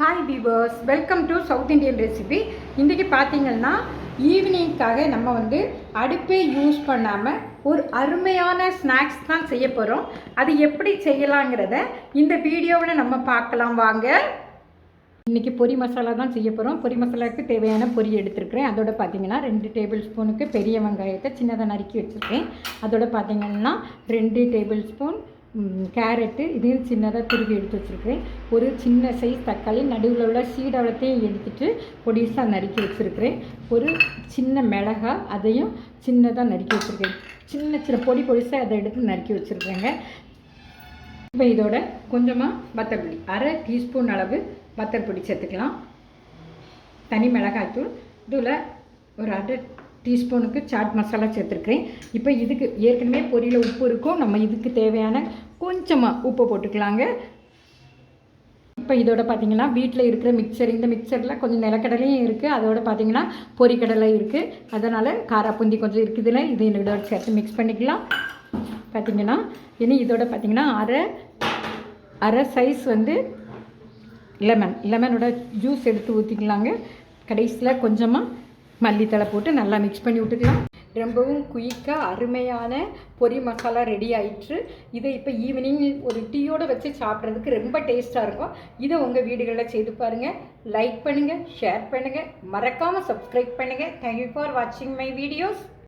Hi viewers welcome to South Indian recipe இன்றைக்கி பார்த்தீங்கன்னா ஈவினிங்க்காக நம்ம வந்து அடுப்பே யூஸ் பண்ணாமல் ஒரு அருமையான ஸ்நாக்ஸ் தான் செய்ய போகிறோம் அது எப்படி செய்யலாங்கிறத இந்த வீடியோவில் நம்ம பார்க்கலாம். வாங்க. இன்றைக்கி பொரி மசாலா தான் செய்ய போகிறோம் பொரி மசாலாவுக்கு தேவையான பொரி எடுத்துருக்கிறேன். அதோட பார்த்தீங்கன்னா ரெண்டு டேபிள் ஸ்பூனுக்கு பெரிய வெங்காயத்தை சின்னதாக நறுக்கி வச்சுருக்கேன். அதோட பார்த்தீங்கன்னா ரெண்டு டேபிள் ஸ்பூன் கேரட்டு இதையும் சின்னதாக துருவி எடுத்து வச்சுருக்கிறேன். ஒரு சின்ன சைஸ் தக்காளி நடுவில் உள்ள சீடவளத்தையும் எடுத்துட்டு பொடிசாக நறுக்கி வச்சுருக்கிறேன். ஒரு சின்ன மிளகா அதையும் சின்னதாக நறுக்கி வச்சுருக்கேன். சின்ன சின்ன பொடி பொடிசாக அதை எடுத்து நறுக்கி வச்சுருக்கேங்க. இப்போ இதோட கொஞ்சமாக வத்தல்பொடி அரை டீஸ்பூன் அளவு வத்தல் பொடி சேர்த்துக்கலாம். தனி மிளகாய்த்தூள் இதில் ஒரு அரை டீஸ்பூனுக்கு சாட் மசாலா சேர்த்துருக்குறேன். இப்போ இதுக்கு ஏற்கனவே பொரியில் உப்பு இருக்கும். நம்ம இதுக்கு தேவையான கொஞ்சமாக உப்பு போட்டுக்கலாங்க. இப்போ இதோட பார்த்தீங்கன்னா வீட்டில் இருக்கிற மிக்சர் இந்த மிக்சரில் கொஞ்சம் நிலக்கடலையும் இருக்குது அதோட பார்த்தீங்கன்னா பொரிக்கடலை இருக்குது அதனால் காராப்பூந்தி கொஞ்சம் இருக்குதுல இது இதோட சேர்த்து மிக்ஸ் பண்ணிக்கலாம். பார்த்தீங்கன்னா இனி இதோட பார்த்தீங்கன்னா அரை அரை சைஸ் வந்து லெமன் லெமனோட ஜூஸ் எடுத்து ஊற்றிக்கலாங்க கடைசியில் கொஞ்சமாக மல்லித்தலை போட்டு நல்லா மிக்ஸ் பண்ணி விட்டுக்கலாம். ரொம்பவும் குயிக்காக அருமையான பொரி மசாலா ரெடி ஆயிற்று. இதை இப்போ ஈவினிங் ஒரு டீயோடு வச்சு சாப்பிட்றதுக்கு ரொம்ப டேஸ்ட்டாக இருக்கும். இதை உங்கள் வீடுகளில் செய்து பாருங்கள் லைக் பண்ணுங்கள் ஷேர் பண்ணுங்கள் மறக்காமல் சப்ஸ்கிரைப் பண்ணுங்கள் தேங்க்யூ ஃபார் வாட்சிங் மை வீடியோஸ்